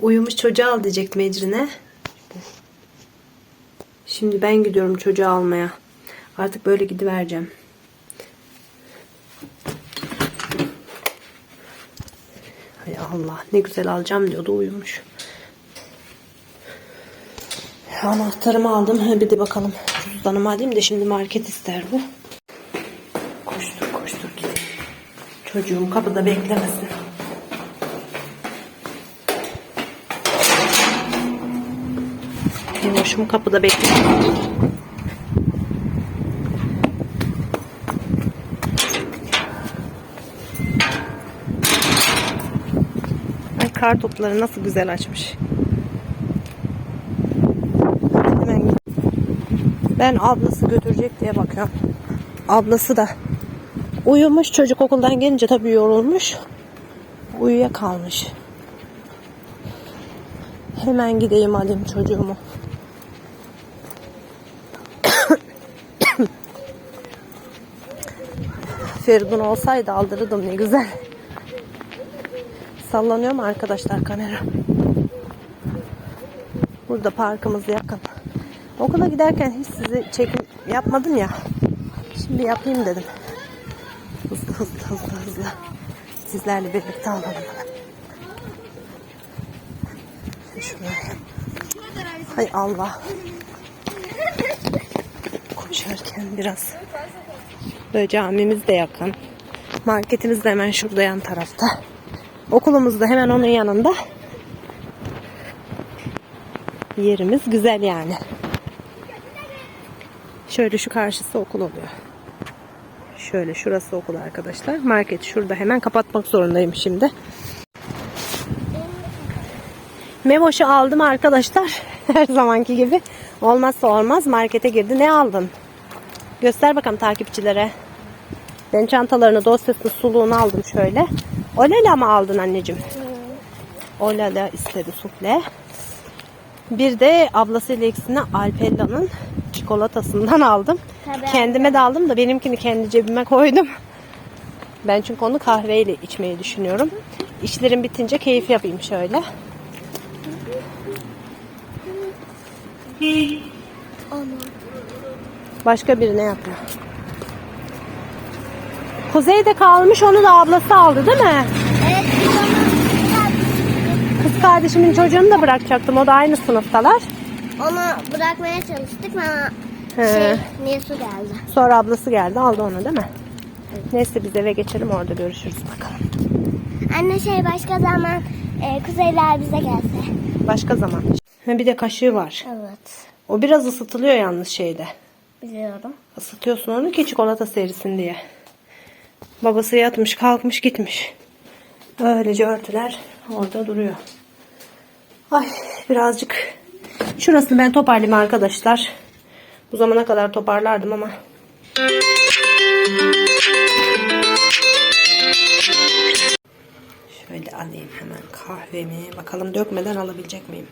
Uyumuş çocuğu al diyecektim Ecrin'e. Şimdi ben gidiyorum çocuğu almaya. Artık böyle gidivereceğim. Hay Allah ne güzel alacağım diyordu uyumuş. Anahtarımı aldım. Bir de bakalım cüzdanımı alayım da şimdi market ister bu. Koştur koştur gideyim. Çocuğum kapıda beklemesin. Hoşum kapıda beklemesin. Ay kar topları nasıl güzel açmış. Ben ablası götürecek diye bakıyorum. Ablası da uyumuş. Çocuk okuldan gelince tabii yorulmuş. Uyuyakalmış. Hemen gideyim alayım çocuğumu. Feridun olsaydı aldırırdım ne güzel. Sallanıyor mu arkadaşlar kamera? Burada parkımız yakın. Okula giderken hiç sizi çekim yapmadım ya. Şimdi yapayım dedim. Hızlı hızlı hızlı hızlı. Sizlerle birlikte alalım. Şuraya. Hay Allah. Koşarken biraz. Böyle camimiz de yakın. Marketimiz de hemen şurada yan tarafta. Okulumuz da hemen onun yanında. Yerimiz güzel yani. Şöyle şu karşısı okul oluyor. Şöyle şurası okul arkadaşlar. Market şurada hemen kapatmak zorundayım şimdi. Memoş'u aldım arkadaşlar. Her zamanki gibi. Olmazsa olmaz markete girdi. Ne aldın? Göster bakalım takipçilere. Ben çantalarını, dosyasını, suluğunu aldım şöyle. Olala mı aldın anneciğim? Olala istedi sufle. Bir de ablasıyla ikisine Alpella'nın çikolatasından aldım. Tabii. Kendime de aldım da benimkini kendi cebime koydum. Ben çünkü onu kahveyle içmeyi düşünüyorum. İşlerim bitince keyif yapayım şöyle. Başka birine yapma. Kuzey'de kalmış onu da ablası aldı değil mi? Evet Kız kardeşimin çocuğunu da bırakacaktım. O da aynı sınıftalar. onu bırakmaya çalıştık ama He. şey Nisu geldi. Sonra ablası geldi aldı onu değil mi? Neyse biz eve geçelim orada görüşürüz bakalım. Anne şey başka zaman e, Kuzeyler bize gelse. Başka zaman. Ha, bir de kaşığı var. Evet O biraz ısıtılıyor yalnız şeyde. biliyorum. Isıtıyorsun onu ki çikolata serisin diye. Babası yatmış kalkmış gitmiş. Öylece örtüler orada duruyor. Ay birazcık şurasını ben toparlayayım arkadaşlar. Bu zamana kadar toparlardım ama. Şöyle alayım hemen kahvemi. Bakalım dökmeden alabilecek miyim?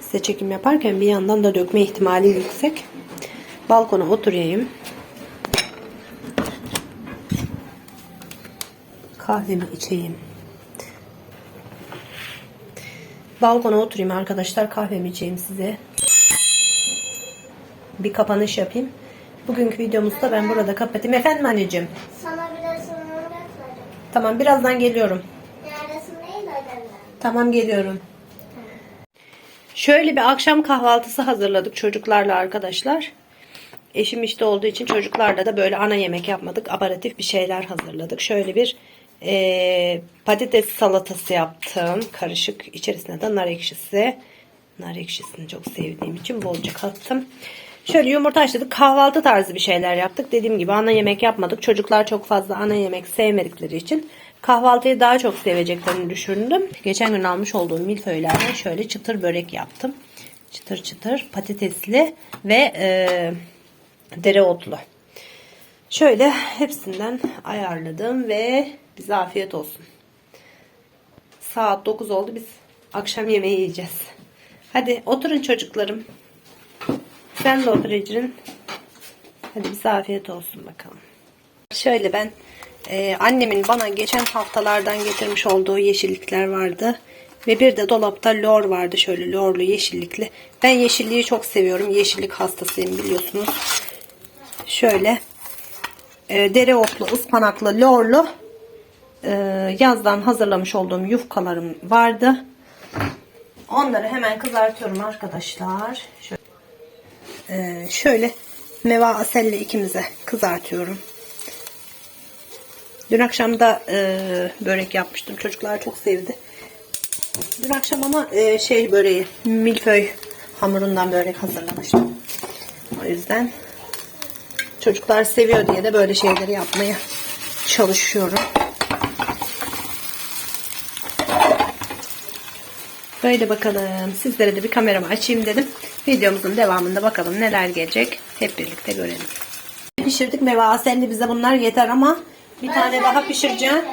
Size çekim yaparken bir yandan da dökme ihtimali yüksek. Balkona oturayım. Kahvemi içeyim. Balkona oturayım arkadaşlar. Kahvemi içeyim size. Bir kapanış yapayım. Bugünkü videomuzu da ben burada kapatayım. Efendim anneciğim. Sana biraz. Tamam birazdan geliyorum. Neredesin değil ödevler. Tamam geliyorum. Şöyle bir akşam kahvaltısı hazırladık çocuklarla arkadaşlar. Eşim işte olduğu için çocuklarla da böyle ana yemek yapmadık. Aparatif bir şeyler hazırladık. Şöyle bir eee, patates salatası yaptım. Karışık. İçerisine de nar ekşisi. Nar ekşisini çok sevdiğim için bolca kattım. Şöyle yumurta açtık. Kahvaltı tarzı bir şeyler yaptık. Dediğim gibi ana yemek yapmadık. Çocuklar çok fazla ana yemek sevmedikleri için kahvaltıyı daha çok seveceklerini düşündüm. Geçen gün almış olduğum milföylerden şöyle çıtır börek yaptım. Çıtır çıtır patatesli ve eee dereotlu. Şöyle hepsinden ayarladım ve bize afiyet olsun. Saat 9 oldu biz akşam yemeği yiyeceğiz. Hadi oturun çocuklarım. Sen de otur Ecrin. Hadi bize afiyet olsun bakalım. Şöyle ben e, annemin bana geçen haftalardan getirmiş olduğu yeşillikler vardı. Ve bir de dolapta lor vardı şöyle lorlu yeşillikli. Ben yeşilliği çok seviyorum. Yeşillik hastasıyım biliyorsunuz. Şöyle e, dereotlu, ıspanaklı, lorlu yazdan hazırlamış olduğum yufkalarım vardı. Onları hemen kızartıyorum arkadaşlar. Şöyle, e, şöyle meva aselle ikimize kızartıyorum. Dün akşam da e, börek yapmıştım. Çocuklar çok sevdi. Dün akşam ama e, şey böreği, milföy hamurundan börek hazırlamıştım. O yüzden çocuklar seviyor diye de böyle şeyleri yapmaya çalışıyorum. Böyle bakalım. Sizlere de bir kameramı açayım dedim. Videomuzun devamında bakalım neler gelecek. Hep birlikte görelim. Pişirdik meyve asenli bize bunlar yeter ama bir tane daha pişireceğim.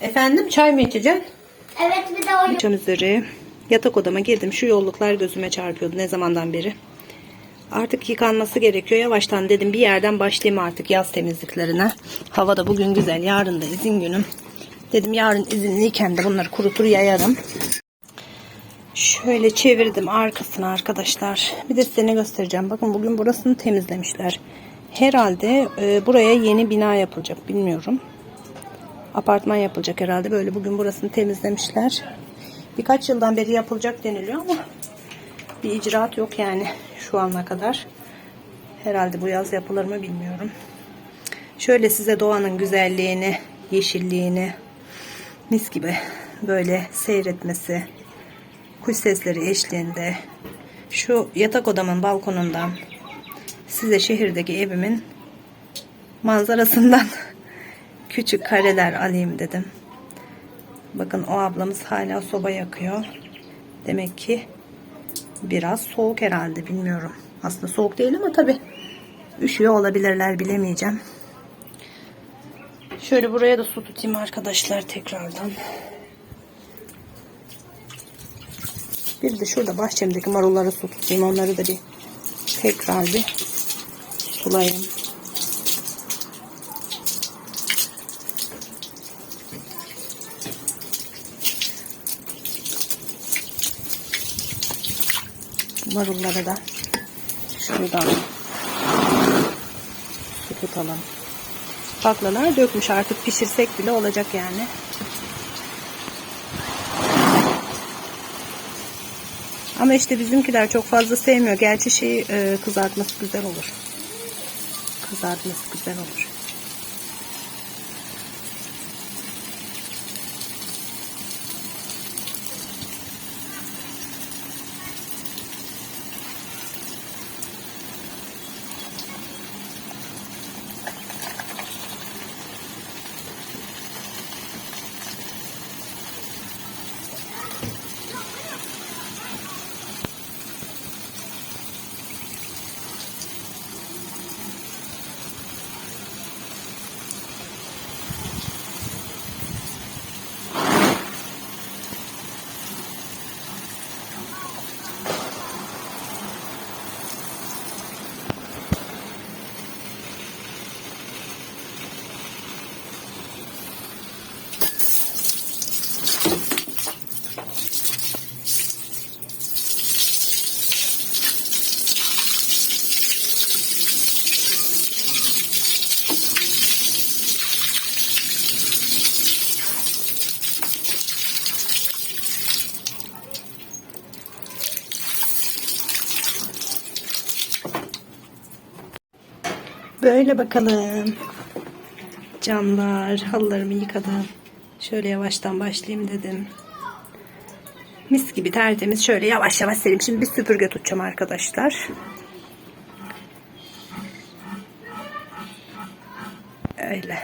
Efendim çay mı içeceksin? Evet bir de o Akşam üzeri yatak odama girdim. Şu yolluklar gözüme çarpıyordu ne zamandan beri. Artık yıkanması gerekiyor. Yavaştan dedim bir yerden başlayayım artık yaz temizliklerine. Hava da bugün güzel. Yarın da izin günüm. Dedim yarın izinliyken de bunları kurutur yayarım. Şöyle çevirdim arkasını arkadaşlar. Bir de size ne göstereceğim. Bakın bugün burasını temizlemişler. Herhalde e, buraya yeni bina yapılacak. Bilmiyorum. Apartman yapılacak herhalde. Böyle bugün burasını temizlemişler. Birkaç yıldan beri yapılacak deniliyor ama bir icraat yok yani şu ana kadar. Herhalde bu yaz yapılır mı bilmiyorum. Şöyle size doğanın güzelliğini, yeşilliğini mis gibi böyle seyretmesi, kuş sesleri eşliğinde şu yatak odamın balkonundan size şehirdeki evimin manzarasından küçük kareler alayım dedim. Bakın o ablamız hala soba yakıyor. Demek ki biraz soğuk herhalde bilmiyorum. Aslında soğuk değil ama tabi üşüyor olabilirler bilemeyeceğim. Şöyle buraya da su tutayım arkadaşlar tekrardan. Bir de şurada bahçemdeki marullara su tutayım. Onları da bir tekrar bir sulayayım. Marullara da şuradan su tutalım. Baklalar dökmüş artık pişirsek bile olacak yani. Ama işte bizimkiler çok fazla sevmiyor. Gerçi şeyi e, kızartması güzel olur. Kızartması güzel olur. Böyle bakalım. Camlar, halılarımı yıkadım. Şöyle yavaştan başlayayım dedim. Mis gibi tertemiz. Şöyle yavaş yavaş sereyim. Şimdi bir süpürge tutacağım arkadaşlar. Öyle.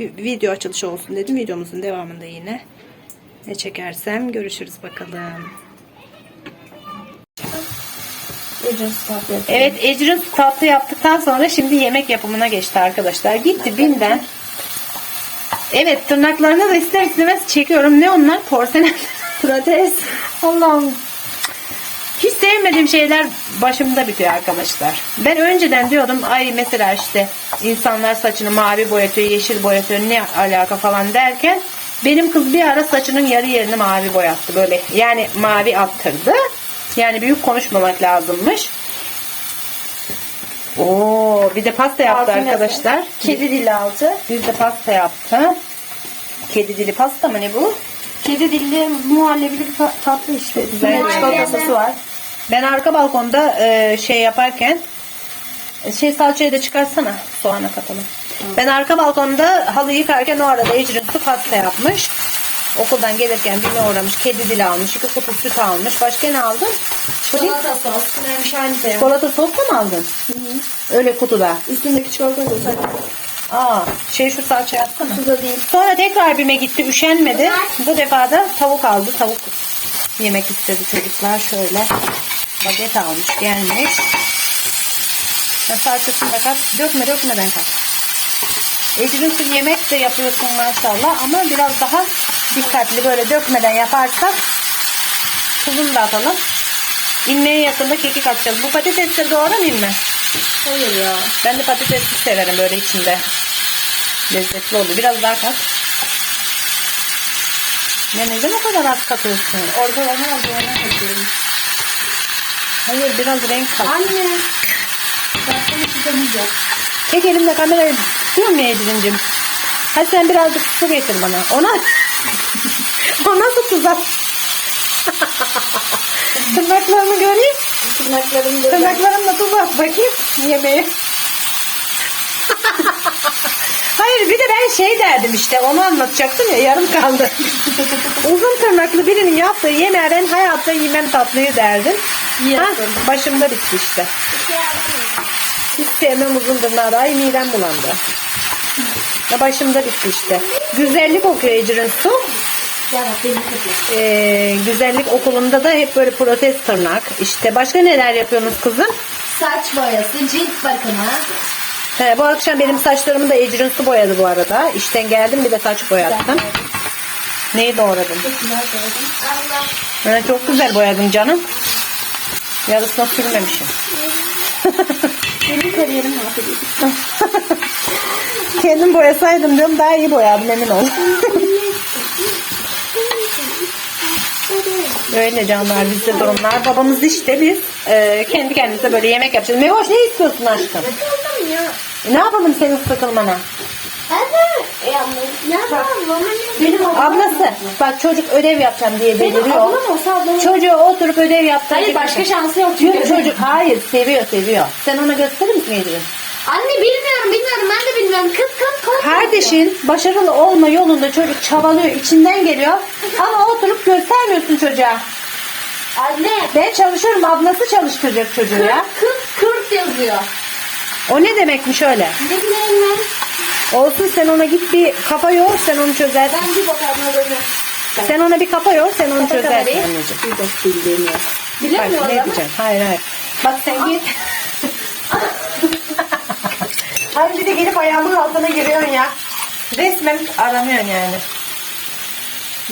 Vi- Video açılışı olsun dedim. Videomuzun devamında yine ne çekersem görüşürüz bakalım. Evet Ecrin tatlı yaptıktan sonra şimdi yemek yapımına geçti arkadaşlar. Gitti binden. Evet tırnaklarını da ister istemez çekiyorum. Ne onlar? Porselen. Protez. Allah'ım. Hiç sevmediğim şeyler başımda bitiyor arkadaşlar. Ben önceden diyordum ay mesela işte insanlar saçını mavi boyatıyor, yeşil boyatıyor ne alaka falan derken Benim kız bir ara saçının yarı yerini mavi boyattı böyle. Yani mavi attırdı. Yani büyük konuşmamak lazımmış. Oo, bir de pasta yaptı Altın arkadaşlar. Kedi dili altı. Bir de pasta yaptı. Kedi dili pasta mı ne bu? Kedi dilli muhallebili bir ta- tatlı işte. Güzel. Güzel çikolatası var. Ben arka balkonda e, şey yaparken e, şey salçayı da çıkarsana soğana katalım. Ben arka balkonda halı yıkarken o arada Ecrin su pasta yapmış. Okuldan gelirken birine uğramış. Kedi dili almış. iki kutu süt almış. Başka ne aldın? Puding. Çikolata sos. Neymiş Çikolata sos da mı aldın? Öyle kutuda. Üstündeki çikolata da. Aa, şey şu salça yapsana. Su da değil. Sonra tekrar bime gitti. Üşenmedi. Bu defa da tavuk aldı. Tavuk yemek istedi çocuklar. Şöyle baget almış gelmiş. Sen salçasını da kat. Dökme dökmeden kat. Ecrin'sin yemek de yapıyorsun maşallah ama biraz daha dikkatli böyle dökmeden yaparsak tuzunu da atalım. İnmeye yakında kekik atacağız. Bu patatesleri doğramayayım mı? Hayır ya. Ben de patatesli severim böyle içinde. Lezzetli oluyor. Biraz daha kat. Ya neden o kadar az katıyorsun? Ortalama aldığına katıyorum. Hayır biraz renk kat. Anne. Şey yok. Çek elimle kamerayı tutuyor mu Ecrin'cim? Hadi sen birazcık su getir bana. Ona o nasıl tuzak? Tırnaklarımı göreyim. Tırnaklarım da. Tırnaklarımla tuz at bakayım yemeğe. Hayır bir de ben şey derdim işte onu anlatacaktım ya yarım kaldı. Uzun tırnaklı birinin yaptığı yemeğe ben hayatta yemem tatlıyı derdim. Ha, başımda bitti işte. Hiç sevmem uzun tırnağı iyi midem bulandı. Ya başımda bitti işte. Güzellik Ecrin Su. Ee, güzellik okulunda da hep böyle protez tırnak. İşte başka neler yapıyorsunuz kızım? Saç boyası, cilt bakımı. He, bu akşam benim saçlarımı da Ecrin Su boyadı bu arada. İşten geldim bir de saç boyattım. Neyi doğradın? He, çok güzel boyadım canım. Yarısına sürmemişim. Benim kariyerim mahvedildi. Kendim boyasaydım diyorum daha iyi boyadım emin ol. Öyle canlar bizde durumlar. Babamız işte biz e, kendi kendimize böyle yemek yapacağız. Mevoş ne istiyorsun aşkım? E, ne yapalım senin sıkılmana? Benim Ablası bak çocuk ödev yapacağım diye Benim beliriyor. ablam olsa ablamın... Çocuğu oturup ödev yaptı. Hayır başka şansı yok çünkü. çocuk hayır seviyor seviyor. Sen ona gösterir misin Edrin? Anne bilmiyorum bilmiyorum ben de bilmiyorum. Kız kız kız. Kardeşin başarılı olma yolunda çocuk çabalıyor içinden geliyor. Ama oturup göstermiyorsun çocuğa. Anne. Ben çalışıyorum ablası çalıştıracak çocuğu ya. Kız kurt yazıyor. O ne demekmiş öyle? Ne bileyim ben. Olsun sen ona git bir kafa yor sen onu çözersin. Ben bir bakalım öyle. Sen ona bir kafa yor sen onu Kafa çözersin anneciğim. Bir de bildiğim yok. Bak Bilemiyorum ne ama. diyeceğim. Hayır hayır. Bak sen git. Hadi bir de gelip ayağımın altına giriyorsun ya. Resmen aranıyorsun yani.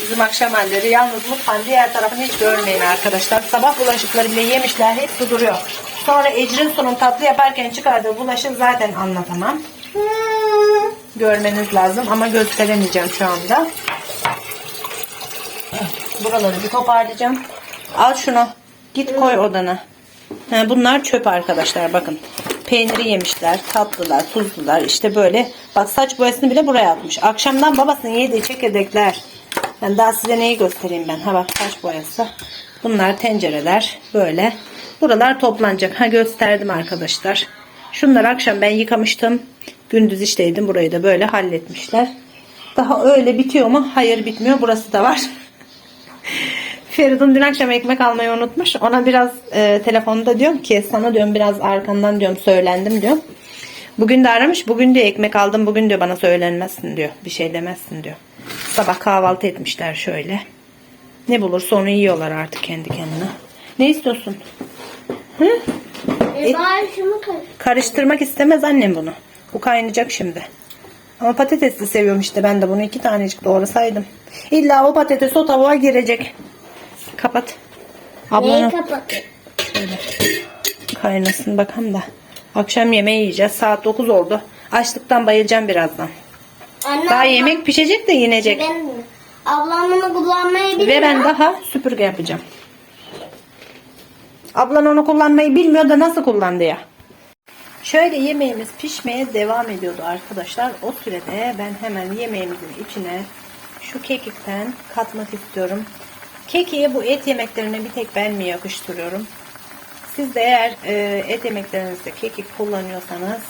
Bizim akşam halleri yalnız mutfağın diğer tarafını hiç görmeyin arkadaşlar. Sabah bulaşıkları bile yemişler hepsi duruyor. Sonra Ecrin Su'nun tatlı yaparken çıkardığı bulaşık zaten anlatamam. Görmeniz lazım ama gösteremeyeceğim şu anda. Buraları bir toparlayacağım. Al şunu. Git koy odana. Ha, bunlar çöp arkadaşlar bakın. Peyniri yemişler, tatlılar, tuzlular işte böyle. Bak saç boyasını bile buraya atmış. Akşamdan babasının yediği çekirdekler. Ben daha size neyi göstereyim ben. Ha bak saç boyası. Bunlar tencereler böyle. Buralar toplanacak. Ha gösterdim arkadaşlar. Şunları akşam ben yıkamıştım. Gündüz işteydim. Burayı da böyle halletmişler. Daha öyle bitiyor mu? Hayır bitmiyor. Burası da var. Feridun dün akşam ekmek almayı unutmuş. Ona biraz e, telefonda diyorum ki sana diyorum biraz arkandan diyorum söylendim diyorum. Bugün de aramış. Bugün diyor ekmek aldım. Bugün diyor bana söylenmezsin diyor. Bir şey demezsin diyor. Sabah kahvaltı etmişler şöyle. Ne bulursa onu yiyorlar artık kendi kendine. Ne istiyorsun? E, bari şunu koy. Karıştırmak istemez annem bunu. Bu kaynayacak şimdi. Ama patatesli seviyorum işte ben de bunu iki tanecik doğrasaydım. İlla o patates o tavuğa girecek. Kapat. Neyi Ablanın kapatayım? kaynasın bakalım da. Akşam yemeği yiyeceğiz. Saat 9 oldu. Açlıktan bayılacağım birazdan. Anne. Daha abla, yemek pişecek de yenecek. Ben mi? Ablam bunu kullanmayı biliyor. Ve ben daha süpürge yapacağım. Ablan onu kullanmayı bilmiyor da nasıl kullandı ya. Şöyle yemeğimiz pişmeye devam ediyordu arkadaşlar. O sürede ben hemen yemeğimizin içine şu kekikten katmak istiyorum. Kekiğe bu et yemeklerine bir tek ben mi yakıştırıyorum? Siz de eğer e, et yemeklerinizde kekik kullanıyorsanız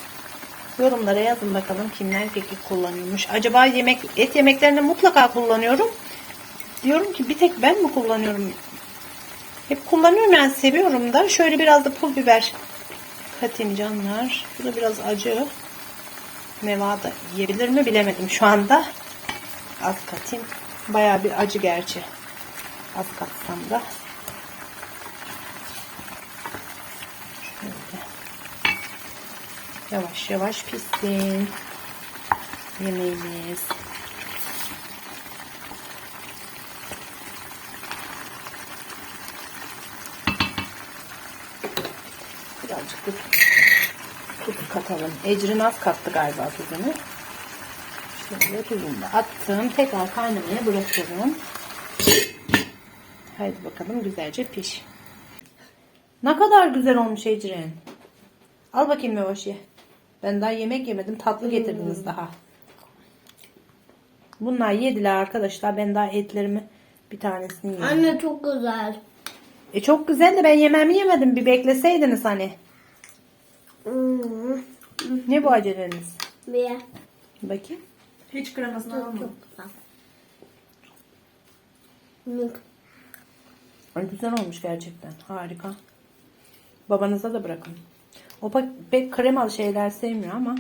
yorumlara yazın bakalım kimler kekik kullanıyormuş. Acaba yemek et yemeklerinde mutlaka kullanıyorum. Diyorum ki bir tek ben mi kullanıyorum? Hep kullanıyorum yani seviyorum da. Şöyle biraz da pul biber katayım canlar. Bu da biraz acı. Meva da yiyebilir mi bilemedim şu anda. Az katayım. Bayağı bir acı gerçi. Az katsam da. Şöyle. Yavaş yavaş pişsin. Yemeğimiz. Da tuz katalım. Ecrin az kattı galiba tuzunu. Şöyle tuzunu da attım. Tekrar kaynamaya bırakıyorum. Haydi bakalım güzelce piş. Ne kadar güzel olmuş Ecrin. Al bakayım Mevaş ye. Ben daha yemek yemedim. Tatlı getirdiniz daha. Bunlar yediler arkadaşlar. Ben daha etlerimi bir tanesini yedim. Anne çok güzel. E çok güzel de ben yemeğimi yemedim. Bir bekleseydiniz hani. Hmm. Ne bu aceleniz? Bir. Bakayım. Hiç kremasını almadım. Çok güzel. Mük. Ay, güzel olmuş gerçekten. Harika. Babanıza da bırakın. O pek, kremalı şeyler sevmiyor ama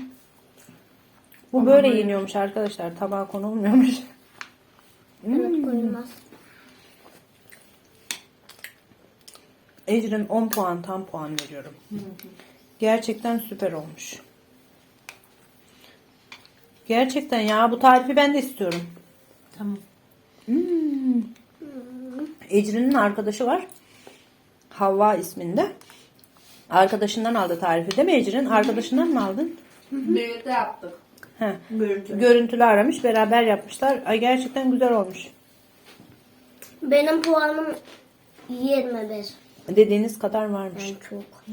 bu böyle yeniyormuş arkadaşlar. Tabağa konulmuyormuş. Evet koyulmaz. Ecrin 10 puan tam puan veriyorum. Gerçekten süper olmuş. Gerçekten ya bu tarifi ben de istiyorum. Tamam. Ecrin'in arkadaşı var. Havva isminde. Arkadaşından aldı tarifi değil mi Ecrin? Arkadaşından mı aldın? Birlikte yaptık. He. Görüntü. Görüntülü aramış. Beraber yapmışlar. Ay gerçekten güzel olmuş. Benim puanım 21. Dediğiniz kadar varmış. Yani çok.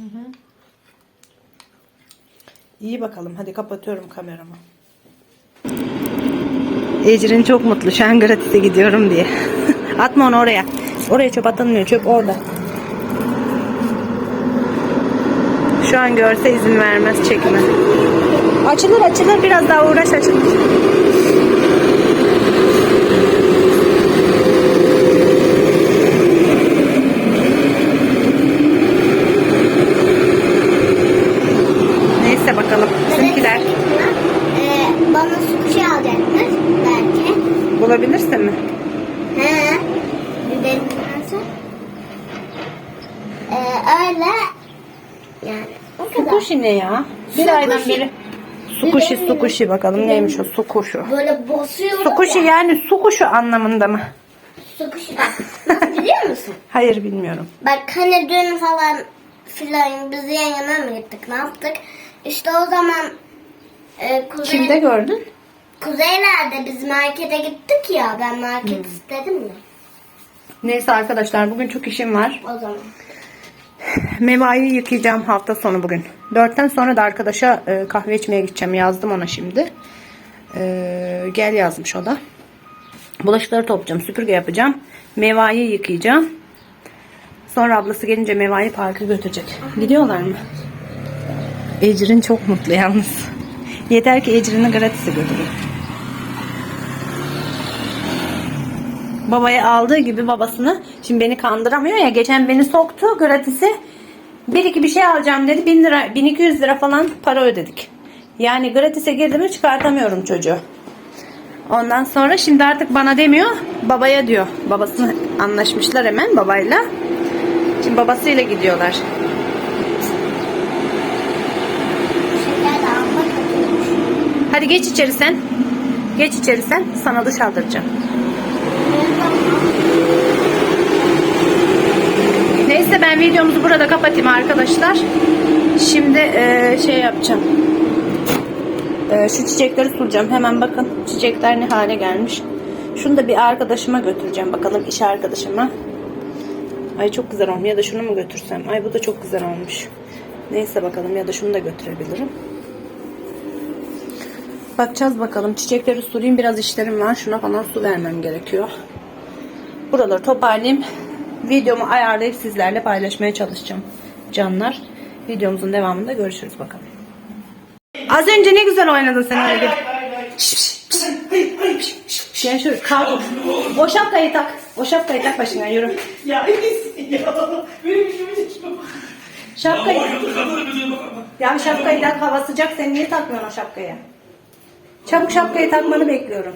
İyi bakalım. Hadi kapatıyorum kameramı. Ecrin çok mutlu. Şu an gratis'e gidiyorum diye. Atma onu oraya. Oraya çöp atılmıyor. Çöp orada. Şu an görse izin vermez çekme. Açılır açılır. Biraz daha uğraş açılır. Neyse bakalım. Bizimkiler. Ee, bana sushi alacaklar belki. Bulabilirsin mi? He. Bir benim nasıl? Ee, öyle. Yani o kadar. Sukuşi ne ya? Bir Sukuşi. aydan beri. Sukuşi Bilmiyorum. sukuşi bakalım neymiş o sukuşu. Böyle basıyorum. Sukuşi ya. yani su kuşu anlamında mı? Sukuşi. Nasıl biliyor musun? Hayır bilmiyorum. Bak hani dün falan filan biz yan yana mı gittik ne yaptık? İşte o zaman e, kuzey, Kimde gördün? kuzeylerde biz markete gittik ya ben market Hmm. istedim ya Neyse arkadaşlar bugün çok işim var. o zaman. Mevayı yıkayacağım hafta sonu bugün. Dörtten sonra da arkadaşa e, kahve içmeye gideceğim. Yazdım ona şimdi. E, gel yazmış o da. Bulaşıkları toplayacağım. Süpürge yapacağım. Mevayı yıkayacağım. Sonra ablası gelince Mevayı parka götürecek. Gidiyorlar mı? Ecrin çok mutlu yalnız. Yeter ki Ecrin'i gratis'e götüreyim. Babaya aldığı gibi babasını şimdi beni kandıramıyor ya geçen beni soktu gratis'e bir iki bir şey alacağım dedi 1000 lira 1200 lira falan para ödedik. Yani gratis'e girdiğimi çıkartamıyorum çocuğu. Ondan sonra şimdi artık bana demiyor babaya diyor. Babasını anlaşmışlar hemen babayla. Şimdi babasıyla gidiyorlar. Hadi geç içeri sen. Geç içeri sen. Sana duş aldıracağım. Neyse ben videomuzu burada kapatayım arkadaşlar. Şimdi e, şey yapacağım. E, şu çiçekleri sulacağım. Hemen bakın çiçekler ne hale gelmiş. Şunu da bir arkadaşıma götüreceğim bakalım iş arkadaşıma. Ay çok güzel olmuş ya da şunu mu götürsem? Ay bu da çok güzel olmuş. Neyse bakalım ya da şunu da götürebilirim. Bakacağız bakalım. Çiçekleri sulayayım. Biraz işlerim var. Şuna falan su vermem gerekiyor. Buraları toparlayayım. Videomu ayarlayıp sizlerle paylaşmaya çalışacağım. Canlar. Videomuzun devamında görüşürüz bakalım. Az önce ne güzel oynadın sen öyle. Gel şöyle kalk. O şapkayı tak. O şapkayı tak başına yürü. Ya. Benim. Şapkayı. Ya şapkayı tak hava sıcak sen niye takmıyorsun o şapkayı? Çabuk şapkayı takmanı bekliyorum.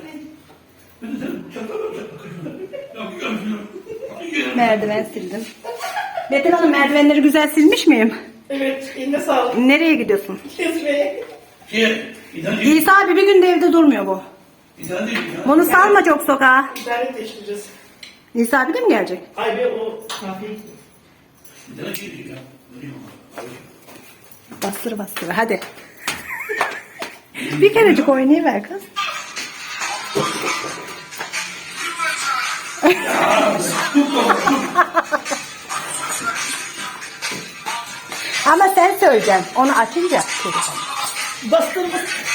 Merdiven sildim. Betül Hanım merdivenleri güzel silmiş miyim? Evet, eline sağlık. Nereye gidiyorsun? Kesmeye. Şey, bir tane değil, İsa abi bir gün de evde durmuyor bu. bir tane değil ya. Bunu salma çok sokağa. İnternet değiştireceğiz. İsa abi de mi gelecek? Ay be o kahve. Bir tane şey değil ya. Vereyim ona. Bastır bastır hadi. bir kerecik oynayıver kız. Ama sen söyleyeceksin. Onu açınca. Bastır bastır.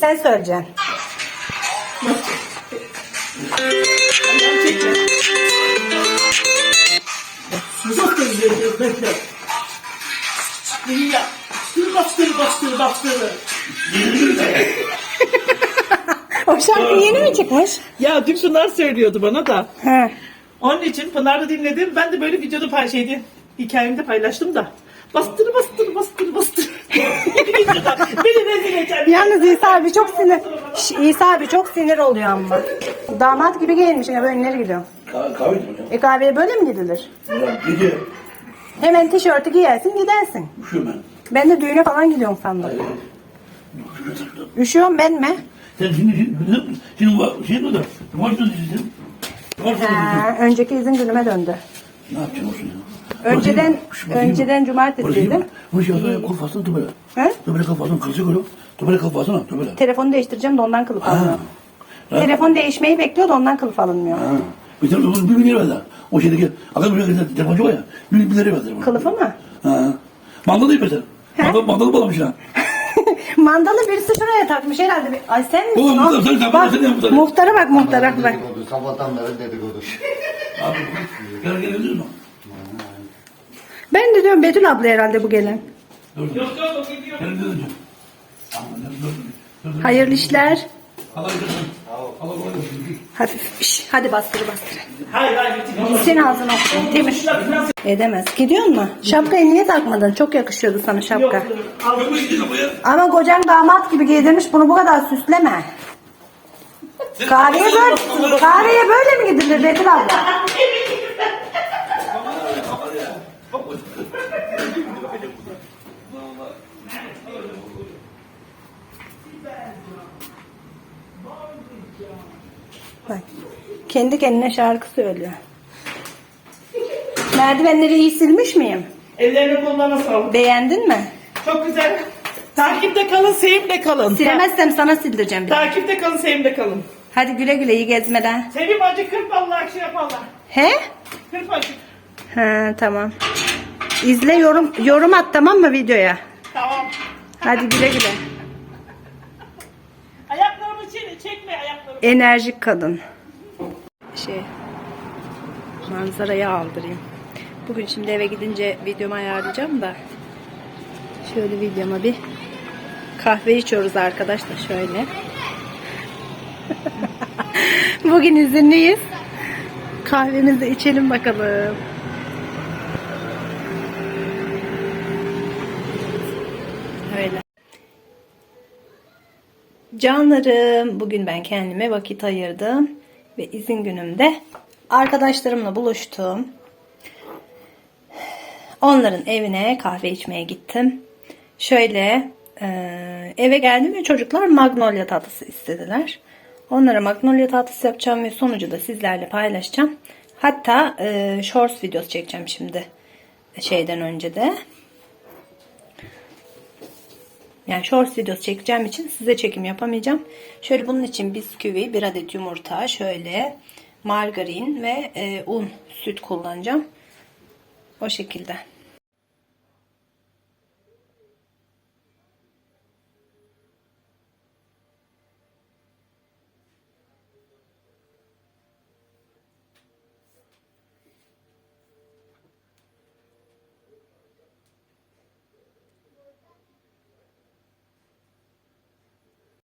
Sen söyleyeceksin. Bastır bastır bastır. O şarkı yeni mi çıkmış? Ya dün Pınar söylüyordu bana da. He. Onun için Pınar'da dinledim. Ben de böyle videoda pay şeydi. Hikayemde paylaştım da. Bastır bastır bastır bastır. Beni rezil edeceksin. Yalnız İsa abi çok sinir. Şş, İsa abi çok sinir oluyor ama. Damat gibi giyinmiş ya böyle nereye gidiyor? Kahve, ya. E kahveye böyle mi gidilir? Ya gece Hemen tişörtü giyersin gidersin. üşüyorum ben. Ben de düğüne falan gidiyorum sandım. Üşüyorum. Ben mi? Sen şimdi, şimdi, şimdi var, şey ne Ha, önceki izin günüme döndü. Ne yapacaksın olsun ya? Önceden- önceden cumartesiydi. Bakayım. Bu şey yazıyor, kafasını tübele. He? Tübele kafasını kıracak öyle. Tübele kafasına, tübele. Telefonu değiştireceğim de ondan kılıf. Ha. Telefon değişmeyi bekliyor da ondan kılıf alınmıyor. Ha. Bir tane bir bir milyar verdiler. O şeydeki, adam bir şey telefoncu var ya, bir bir lira bana. Kılıfı mı? Ha. Mandalı yapıyorlar. Mandalı, mandalı bağlamış ha. Mandalı birisi şuraya takmış herhalde. Ay sen misin? Oğlum, muhtar, sen- sen- Bak, sen yap muhtarı. muhtara bak muhtara bak. Dedikodu, sabahtan beri dedikodu. Abi, gel gel gel mu? Ben de diyorum Betül abla herhalde bu gelen. Dur. Yok yok o gidiyor. Gel. Hayırlı işler. Allah. Allah. Hafif. Hadi bastır bastır. Hayır hayır ağzını okuyun. Temiz. Edemez. Gidiyor mu? Şapkayı niye takmadın? Çok yakışıyordu sana şapka. Yok. Ama kocan damat gibi giydirmiş bunu bu kadar süsleme. Kahveye böyle, kahveye böyle mi gidilir Betül abla? Bak, kendi kendine şarkı söylüyor. Merdivenleri iyi silmiş miyim? Ellerine kollarına sağlık. Beğendin mi? Çok güzel. Takipte kalın, sevimle kalın. Silemezsem sana sildireceğim bir de. Takipte kalın, sevimle kalın. Hadi güle güle iyi gezmeler. Sevim acı kırp vallahi şey yaparlar. He? Kırp acı. Ha tamam. İzle yorum yorum at tamam mı videoya? Tamam. Hadi güle güle. Ayaklarımı çek, çekme ayaklarımı. Enerjik kadın. Şey manzarayı aldırayım. Bugün şimdi eve gidince videomu ayarlayacağım da şöyle videoma bir kahve içiyoruz arkadaşlar şöyle. Bugün izinliyiz. Kahvemizi içelim bakalım. Öyle. Canlarım, bugün ben kendime vakit ayırdım ve izin günümde arkadaşlarımla buluştum. Onların evine kahve içmeye gittim. Şöyle e, eve geldim ve çocuklar magnolia tatlısı istediler. Onlara magnolia tatlısı yapacağım ve sonucu da sizlerle paylaşacağım. Hatta e, shorts videosu çekeceğim şimdi şeyden önce de. Yani short videosu çekeceğim için size çekim yapamayacağım. Şöyle bunun için bisküvi, bir adet yumurta, şöyle margarin ve e, un, süt kullanacağım. O şekilde.